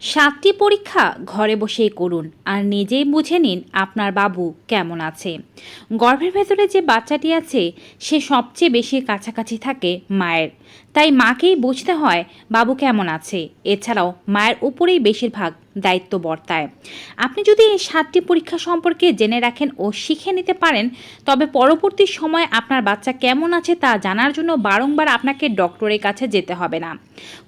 সাতটি পরীক্ষা ঘরে বসেই করুন আর নিজেই বুঝে নিন আপনার বাবু কেমন আছে। গর্ভের ভেতরে যে বাচ্চাটি আছে, সে সবচেয়ে বেশি কাছাকাছি থাকে মায়ের। তাই মাকেই বুঝতে হয় বাবু কেমন আছে। এছাড়াও মায়ের উপরেই বেশিরভাগ দায়িত্ব বর্তায়। আপনি যদি এই সাতটি পরীক্ষা সম্পর্কে জেনে রাখেন ও শিখে নিতে পারেন, তবে পরবর্তী সময়ে আপনার বাচ্চা কেমন আছে তা জানার জন্য বারংবার আপনাকে ডক্টরের কাছে যেতে হবে না।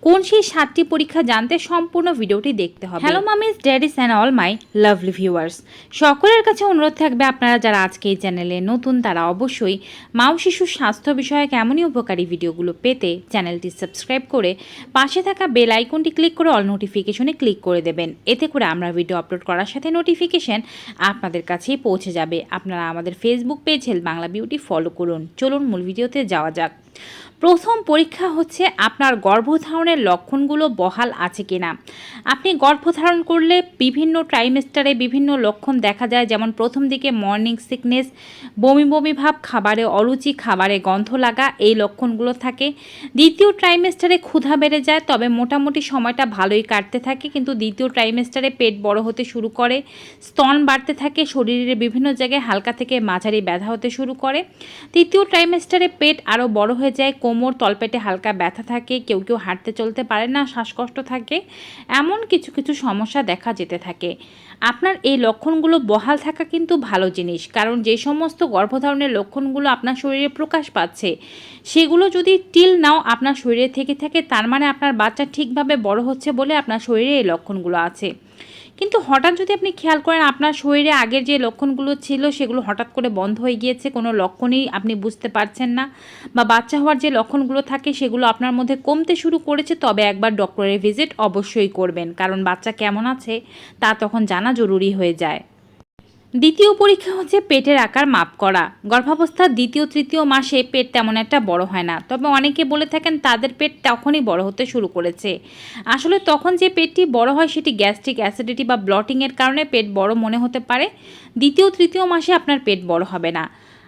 কোন সেই সাতটি পরীক্ষা জানতে সম্পূর্ণ ভিডিওটি দেখতে হবে। Hello mummies daddies and all my lovely viewers সকলের কাছে অনুরোধ থাকবে আপনারা যারা আজকে এই চ্যানেলে নতুন, তারা অবশ্যই মাও শিশুর স্বাস্থ্য বিষয়ক এমনই উপকারী ভিডিওগুলো পেতে চ্যানেলটি সাবস্ক্রাইব করে পাশে থাকা বেল আইকনটি ক্লিক করে অল নোটিফিকেশনে ক্লিক করে দেবেন। এতে করে আমরা ভিডিও আপলোড করার সাথে নোটিফিকেশান আপনাদের কাছেই পৌঁছে যাবে। আপনারা আমাদের ফেসবুক পেজ হেল বাংলা বিউটি ফলো করুন। চলুন মূল ভিডিওতে যাওয়া যাক। প্রথম পরীক্ষা হচ্ছে আপনার গর্ভধারণের লক্ষণগুলো বহাল আছে কিনা। আপনি গর্ভধারণ করলে বিভিন্ন ট্রাইমেস্টারে বিভিন্ন লক্ষণ দেখা যায়, যেমন প্রথম দিকে মর্নিং সিকনেস বমি বমি ভাব, খাবারে অরুচি, খাবারে গন্ধ লাগা, এই লক্ষণগুলো থাকে। দ্বিতীয় ট্রাইমেস্টারে ক্ষুধা বেড়ে যায়, তবে মোটামুটি সময়টা ভালোই কাটতে থাকে, কিন্তু দ্বিতীয় ট্রাইমেস্টারে পেট বড় হতে শুরু করে, স্তন বাড়তে থাকে, শরীরের বিভিন্ন জায়গায় হালকা থেকে মাঝারি ব্যথা হতে শুরু করে। তৃতীয় ট্রাইমেস্টারে পেট আরও বড় হয়ে যায় কোমর, তলপেটে হালকা ব্যথা থাকে, কেউ কেউ হাঁটতে চলতে পারে না, শ্বাসকষ্ট থাকে, এমন কিছু কিছু সমস্যা দেখা যেতে থাকে। আপনার এই লক্ষণগুলো বহাল থাকা কিন্তু ভালো জিনিস, কারণ যে সমস্ত গর্ভধারণের লক্ষণগুলো আপনার শরীরে প্রকাশ পাচ্ছে, সেগুলো যদি টিল নাও আপনার শরীরে থেকে থাকে, তার মানে আপনার বাচ্চা ঠিকভাবে বড় হচ্ছে বলে আপনার শরীরে এই লক্ষণগুলো আছে। কিন্তু হঠাৎ যদি আপনি খেয়াল করেন, আপনার শরীরে আগের যে লক্ষণগুলো ছিল, সেগুলো হঠাৎ করে বন্ধ হয়ে গিয়েছে, কোনো লক্ষণই আপনি বুঝতে পারছেন না, বা বাচ্চা হওয়ার যে লক্ষণগুলো থাকে, সেগুলো আপনার মধ্যে কমতে শুরু করেছে, তবে একবার ডক্টরের ভিজিট অবশ্যই করবেন। কারণ বাচ্চা কেমন আছে, তা তখন জানা জরুরি হয়ে যায়। দ্বিতীয় পরীক্ষা হচ্ছে পেটের আকার মাপ করা। গর্ভাবস্থার দ্বিতীয়, তৃতীয় মাসে পেট তেমন একটা বড় হয় না। তবে অনেকে বলে থাকেন তাদের পেট তখনই বড় হতে শুরু করেছে। আসলে তখন যে পেটটি বড় হয় সেটি গ্যাস্ট্রিক অ্যাসিডিটি বা ব্লটিংয়ের কারণে পেট বড় মনে হতে পারে। দ্বিতীয়, তৃতীয় মাসে আপনার পেট বড় হবে না।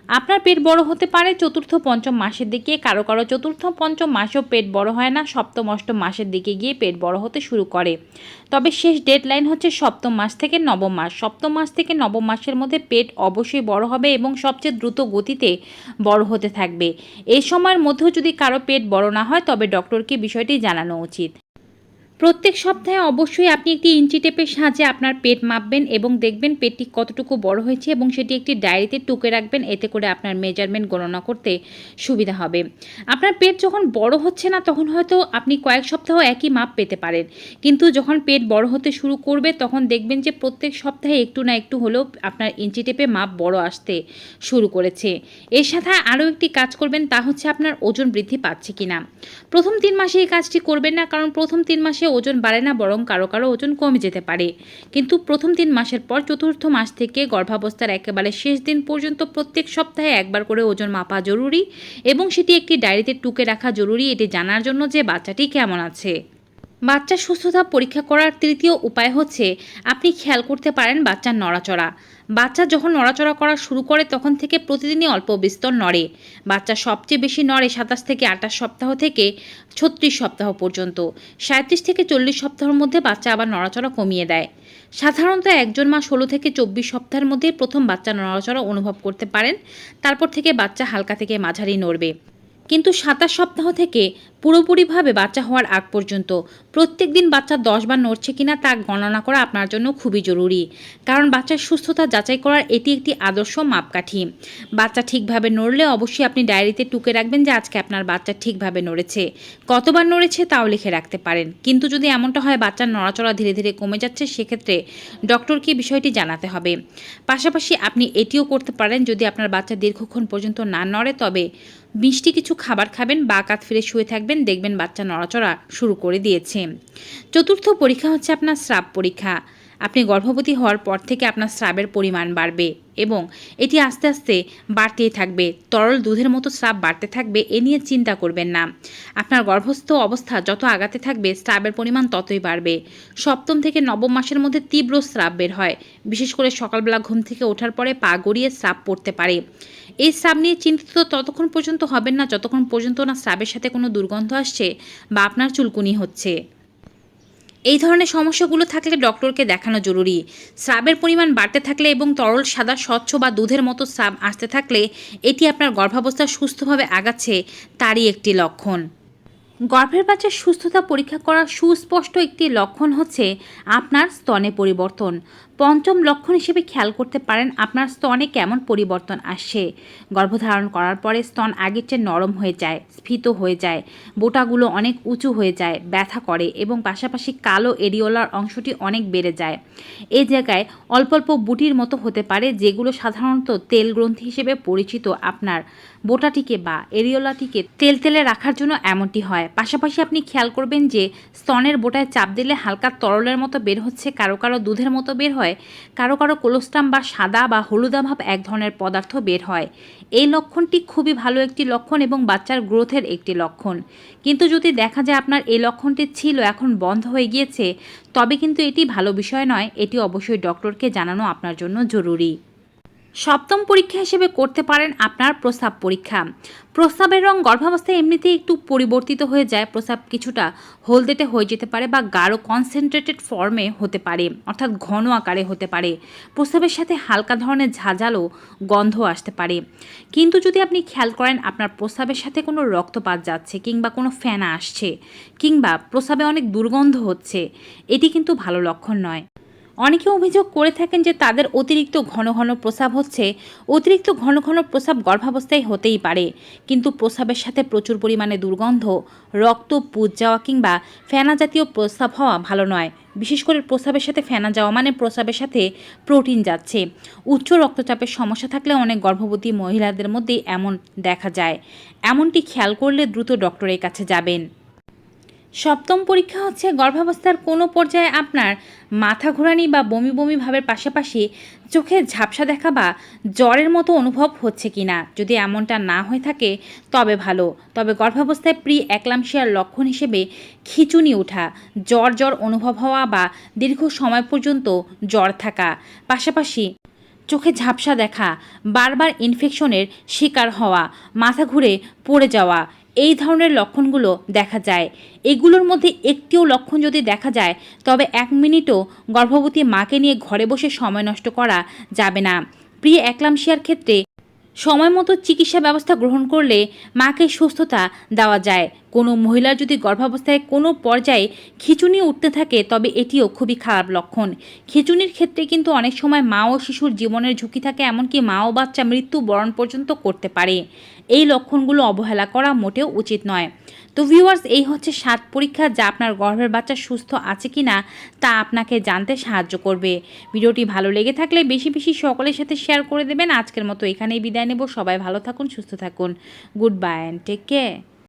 আপনার পেট বড় হতে পারে চতুর্থ পঞ্চম মাসের দিকে। কারও কারও চতুর্থ পঞ্চম মাসেও পেট বড় হয় না, সপ্তম অষ্টম মাসের দিকে গিয়ে পেট বড় হতে শুরু করে। তবে শেষ ডেডলাইন হচ্ছে সপ্তম মাস থেকে নবম মাস। সপ্তম মাস থেকে নবম মাসের মধ্যে পেট অবশ্যই বড় হবে এবং সবচেয়ে দ্রুত গতিতে বড় হতে থাকবে। এই সময়ের মধ্যেও যদি কারও পেট বড় না হয়, তবে ডক্টরকে বিষয়টি জানানো উচিত। প্রত্যেক সপ্তাহে অবশ্যই আপনি একটি ইঞ্চি টেপের সাহায্যে আপনার পেট মাপবেন এবং দেখবেন পেটটি কতটুকু বড় হয়েছে এবং সেটি একটি ডায়েরিতে টুকে রাখবেন, এতে করে আপনার মেজারমেন্ট গণনা করতে সুবিধা হবে। আপনার পেট যখন বড় হচ্ছে না, তখন হয়তো আপনি কয়েক সপ্তাহ একই মাপ পেতে পারেন। কিন্তু যখন পেট বড় হতে শুরু করবে, তখন দেখবেন যে প্রত্যেক সপ্তাহে একটু না একটু হলেও আপনার ইঞ্চি টেপে মাপ বড় আসতে শুরু করেছে। এর সাথে আরও একটি কাজ করবেন, তা হচ্ছে আপনার ওজন বৃদ্ধি পাচ্ছে কিনা। প্রথম তিন মাসে এই কাজটি করবেন না, কারণ প্রথম তিন মাসে ওজন বাড়ে না, বরং কারও কারও ওজন কমে যেতে পারে। কিন্তু প্রথম তিন মাসের পর চতুর্থ মাস থেকে গর্ভাবস্থার একেবারে শেষ দিন পর্যন্ত প্রত্যেক সপ্তাহে একবার করে ওজন মাপা জরুরি এবং সেটি একটি ডায়েরিতে টুকে রাখা জরুরি, এটি জানার জন্য যে বাচ্চাটি কেমন আছে। বাচ্চার সুস্থতা পরীক্ষা করার তৃতীয় উপায় হচ্ছে, আপনি খেয়াল করতে পারেন বাচ্চার নড়াচড়া। বাচ্চা যখন নড়াচড়া করা শুরু করে, তখন থেকে প্রতিদিনই অল্প বিস্তর নড়ে। বাচ্চা সবচেয়ে বেশি নড়ে সাতাশ থেকে আঠাশ সপ্তাহ থেকে ছত্রিশ সপ্তাহ পর্যন্ত। সাঁত্রিশ থেকে চল্লিশ সপ্তাহের মধ্যে বাচ্চা আবার নড়াচড়া কমিয়ে দেয়। সাধারণত একজন মা ষোলো থেকে চব্বিশ সপ্তাহের মধ্যে প্রথম বাচ্চা নড়াচড়া অনুভব করতে পারেন। তারপর থেকে বাচ্চা হালকা থেকে মাঝারি নড়বে। কিন্তু সাতাশ সপ্তাহ থেকে পুরোপুরিভাবে বাচ্চা হওয়ার আগ পর্যন্ত। প্রত্যেক দিন বাচ্চা দশ বার নড়ছে কিনা তা গণনা করা আপনার জন্য খুবই জরুরি। কারণ বাচ্চার সুস্থতা যাচাই করার এটি একটি আদর্শ মাপকাঠি। বাচ্চা ঠিকভাবে নড়লে অবশ্যই আপনি ডায়েরিতে টুকে রাখবেন যে আজকে আপনার বাচ্চা ঠিকভাবে নড়েছে। কতবার নড়েছে তাও লিখে রাখতে পারেন। কিন্তু যদি এমনটা হয় বাচ্চার নড়াচড়া ধীরে ধীরে কমে যাচ্ছে, সেক্ষেত্রে ডক্টরকে বিষয়টি জানাতে হবে। পাশাপাশি আপনি এটিও করতে পারেন যদি আপনার বাচ্চা দীর্ঘক্ষণ পর্যন্ত না নড়ে, তবে মিষ্টি কিছু খাবার খাবেন বা কাত ফিরে শুয়ে থাকবেন দেখবেন বাচ্চা নড়াচড়া শুরু করে দিয়েছে। চতুর্থ পরীক্ষা হচ্ছে আপনার স্রাব পরীক্ষা। আপনি গর্ভবতী হওয়ার পর থেকে আপনার স্রাবের পরিমাণ বাড়বে এবং এটি আস্তে আস্তে বাড়তেই থাকবে। তরল দুধের মতো স্রাব বাড়তে থাকবে, এ নিয়ে চিন্তা করবেন না। আপনার গর্ভস্থ অবস্থা যত আগাতে থাকবে, স্রাবের পরিমাণ ততই বাড়বে। সপ্তম থেকে নবম মাসের মধ্যে তীব্র স্রাব বের হয়। বিশেষ করে সকালবেলা ঘুম থেকে ওঠার পরে পা গড়িয়ে স্রাব পড়তে পারে। এই স্রাব নিয়ে চিন্তিত ততক্ষণ পর্যন্ত হবেন না, যতক্ষণ পর্যন্ত না স্রাবের সাথে কোনো দুর্গন্ধ আসছে বা আপনার চুলকুনি হচ্ছে। এই ধরনের সমস্যাগুলো থাকলে ডক্টরকে দেখানো জরুরি। স্রাবের পরিমাণ বাড়তে থাকলে এবং তরল সাদা, স্বচ্ছ বা দুধের মতো স্রাব আসতে থাকলে এটি আপনার গর্ভাবস্থা সুস্থভাবে আগাচ্ছে তারই একটি লক্ষণ। গর্ভের বাচ্চার সুস্থতা পরীক্ষা করার সুস্পষ্ট একটি লক্ষণ হচ্ছে আপনার স্তনে পরিবর্তন। পঞ্চম লক্ষণ হিসেবে খেয়াল করতে পারেন, আপনার স্তনে কেমন পরিবর্তন আসে। গর্ভধারণ করার পরে স্তন আগের চেয়ে নরম হয়ে যায়, স্ফীত হয়ে যায়, বোটাগুলো অনেক উঁচু হয়ে যায়, ব্যথা করে এবং পাশাপাশি কালো এরিওলার অংশটি অনেক বেড়ে যায়। এই জায়গায় অল্প অল্প বুটির মতো হতে পারে, যেগুলো সাধারণত তেল গ্রন্থি হিসেবে পরিচিত আপনার বোটাটিকে বা এরিওলাটিকে তেল তেলে রাখার জন্য এমনটি হয়। পাশাপাশি আপনি খেয়াল করবেন যে স্তনের বোটায় চাপ দিলে হালকা তরলের মতো বের হচ্ছে, কারও কারও দুধের মতো বের হয় কারও কারও কোলোস্টাম বা সাদা বা হলুদাভাব এক ধরনের পদার্থ বের হয়। এই লক্ষণটি খুবই ভালো একটি লক্ষণ এবং বাচ্চার গ্রোথের একটি লক্ষণ। কিন্তু যদি দেখা যায় আপনার এই লক্ষণটি ছিল, এখন বন্ধ হয়ে গিয়েছে, তবে কিন্তু এটি ভালো বিষয় নয়। এটি অবশ্যই ডক্টরকে জানানো আপনার জন্য জরুরি। সপ্তম পরীক্ষা হিসেবে করতে পারেন আপনার প্রস্রাব পরীক্ষা। প্রস্রাবের রং গর্ভাবস্থায় এমনিতেই একটু পরিবর্তিত হয়ে যায়, প্রস্রাব কিছুটা হলদেটে হয়ে যেতে পারে বা গাঢ় কনসেন্ট্রেটেড ফর্মে হতে পারে, অর্থাৎ ঘন আকারে হতে পারে। প্রস্রাবের সাথে হালকা ধরনের ঝাঁঝালো গন্ধ আসতে পারে। কিন্তু যদি আপনি খেয়াল করেন আপনার প্রস্রাবের সাথে কোনো রক্তপাত যাচ্ছে কিংবা কোনো ফেনা আসছে কিংবা প্রস্রাবে অনেক দুর্গন্ধ হচ্ছে, এটি কিন্তু ভালো লক্ষণ নয়। অনেকে অভিযোগ করে থাকেন যে তাদের অতিরিক্ত ঘন ঘন প্রস্রাব হচ্ছে। অতিরিক্ত ঘন ঘন প্রস্রাব গর্ভাবস্থায় হতেই পারে। কিন্তু প্রস্রাবের সাথে প্রচুর পরিমাণে দুর্গন্ধ, রক্ত পুজ যাওয়া কিংবা ফেনা জাতীয় প্রস্রাব হওয়া ভালো নয়। বিশেষ করে প্রস্রাবের সাথে ফেনা যাওয়া মানে প্রস্রাবের সাথে প্রোটিন যাচ্ছে। উচ্চ রক্তচাপের সমস্যা থাকলে অনেক গর্ভবতী মহিলাদের মধ্যে এমন দেখা যায়। এমনটি খেয়াল করলে দ্রুত ডক্টরের কাছে যাবেন। সপ্তম পরীক্ষা হচ্ছে গর্ভাবস্থার কোনো পর্যায়ে আপনার মাথা ঘোরানি বা বমি বমি ভাবের পাশাপাশি চোখে ঝাপসা দেখা বা জ্বরের মতো অনুভব হচ্ছে কি না যদি এমনটা না হয়ে থাকে, তবে ভালো। তবে গর্ভাবস্থায় প্রি অ্যাক্লামশিয়ার লক্ষণ হিসেবে খিচুনি ওঠা জ্বর জ্বর অনুভব হওয়া বা দীর্ঘ সময় পর্যন্ত জ্বর থাকা, পাশাপাশি চোখে ঝাপসা দেখা, বারবার ইনফেকশনের শিকার হওয়া, মাথা ঘুরে পড়ে যাওয়া এই ধরনের লক্ষণগুলো দেখা যায়। এগুলোর মধ্যে একটিও লক্ষণ যদি দেখা যায়, তবে এক মিনিটও গর্ভবতী মাকে নিয়ে ঘরে বসে সময় নষ্ট করা যাবে না। প্রিয় অ্যাক্লামশিয়ার ক্ষেত্রে সময় মতো চিকিৎসা ব্যবস্থা গ্রহণ করলে মাকে সুস্থতা দেওয়া যায়। কোনো মহিলার যদি গর্ভাবস্থায় কোনো পর্যায়ে খিচুনি উঠতে থাকে, তবে এটিও খুবই খারাপ লক্ষণ। খিচুনির ক্ষেত্রে কিন্তু অনেক সময় মা ও শিশুর জীবনের ঝুঁকি থাকে, এমনকি মা ও বাচ্চা মৃত্যু বরণ পর্যন্ত করতে পারে। এই লক্ষণগুলো অবহেলা করা মোটেও উচিত নয়। তো ভিউয়ার্স এই হচ্ছে সাত পরীক্ষা, যা আপনার গর্ভের বাচ্চা সুস্থ আছে কি না তা আপনাকে জানতে সাহায্য করবে। ভিডিওটি ভালো লেগে থাকলে বেশি বেশি সকলের সাথে শেয়ার করে দেবেন। আজকের মতো এখানেই বিদায় নেব। সবাই ভালো থাকুন, সুস্থ থাকুন। Good bye and take care